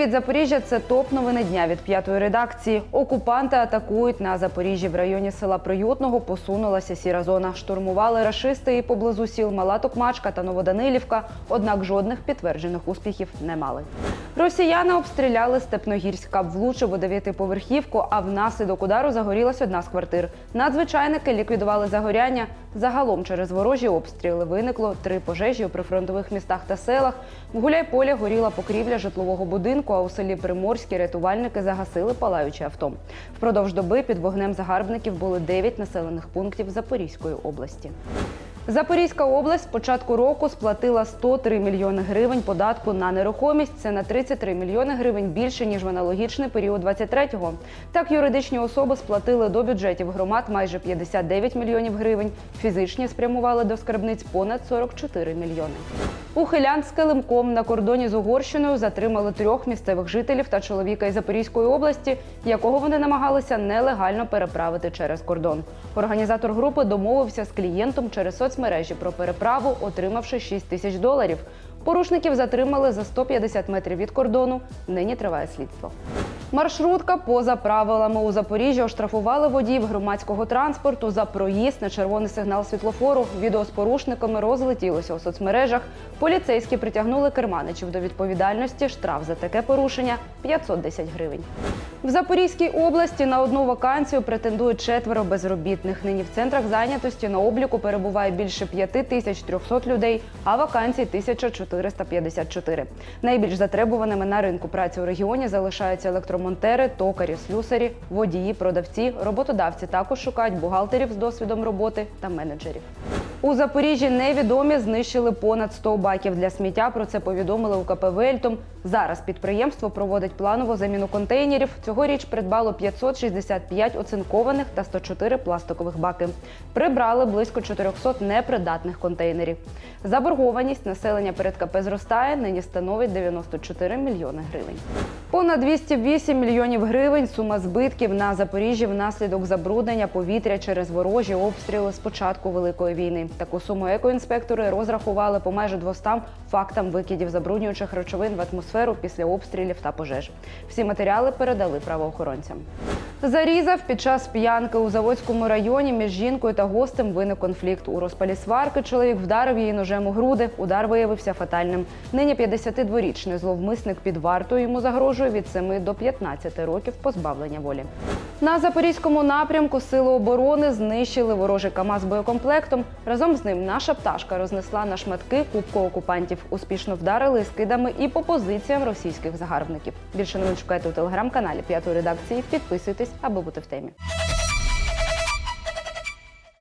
Привіт, Запоріжжя! Це топ новини дня від п'ятої редакції. Окупанти атакують на Запоріжжі в районі села Приютного. Посунулася сіра зона. Штурмували рашисти і поблизу сіл Мала Токмачка та Новоданилівка. Однак жодних підтверджених успіхів не мали. Росіяни обстріляли Степногірськ. Кап влучив у дев'ятиповерхівку, а внаслідок удару загорілась одна з квартир. Надзвичайники ліквідували загоряння. Загалом через ворожі обстріли виникло три пожежі у прифронтових містах та селах. В Гуляйполі горіла покрівля житлового будинку, а у селі Приморські рятувальники загасили палаюче авто. Впродовж доби під вогнем загарбників були 9 населених пунктів Запорізької області. Запорізька область з початку року сплатила 103 мільйони гривень податку на нерухомість. Це на 33 мільйони гривень більше ніж в аналогічний період 23-го. Так, юридичні особи сплатили до бюджетів громад майже 59 мільйонів гривень. Фізичні спрямували до скарбниць понад 44 мільйони. Ухилянт з килимком на кордоні з Угорщиною затримали трьох місцевих жителів та чоловіка із Запорізької області, якого вони намагалися нелегально переправити через кордон. Організатор групи домовився з клієнтом через соцмережі про переправу, отримавши 6 тисяч доларів. Порушників затримали за 150 метрів від кордону. Нині триває слідство. Маршрутка поза правилами у Запоріжжі оштрафували водіїв громадського транспорту за проїзд на червоний сигнал світлофору. Відео з порушниками розлетілося у соцмережах. Поліцейські притягнули керманичів до відповідальності. Штраф за таке порушення 510 гривень. В Запорізькій області на одну вакансію претендують четверо безробітних. Нині в центрах зайнятості на обліку перебуває більше 5300 людей, а вакансій 1454. Найбільш затребуваними на ринку праці у регіоні залишаються електромонтери, токарі, слюсарі, водії, продавці. Роботодавці також шукають бухгалтерів з досвідом роботи та менеджерів. У Запоріжжі невідомі знищили понад 100 баків для сміття. Про це повідомили у КП «Вельтом». Зараз підприємство проводить планову заміну контейнерів. Цьогоріч придбало 565 оцинкованих та 104 пластикових баки. Прибрали близько 400 непридатних контейнерів. Заборгованість населення перед КП зростає, нині становить 94 мільйони гривень. Понад 208 мільйонів гривень сума збитків на Запоріжжі внаслідок забруднення повітря через ворожі обстріли з початку Великої війни. Таку суму екоінспектори розрахували по майже 200 фактам викидів забруднюючих речовин в атмосферу після обстрілів та пожеж. Всі матеріали передали правоохоронцям. Зарізав під час п'янки у Заводському районі між жінкою та гостем виник конфлікт. У розпалі сварки чоловік вдарив її ножем у груди. Удар виявився фатальним. Нині 52-річний зловмисник під вартою йому загрожує від 7 до 15 років позбавлення волі. На запорізькому напрямку сили оборони знищили ворожий КАМАЗ боєкомплектом. Разом з ним наша пташка рознесла на шматки кубку окупантів. Успішно вдарили скидами і по позиціям російських загарбників. Більше новин шукайте у телеграм-каналі п'ятої редакції. Підписуйтесь, аби бути в темі.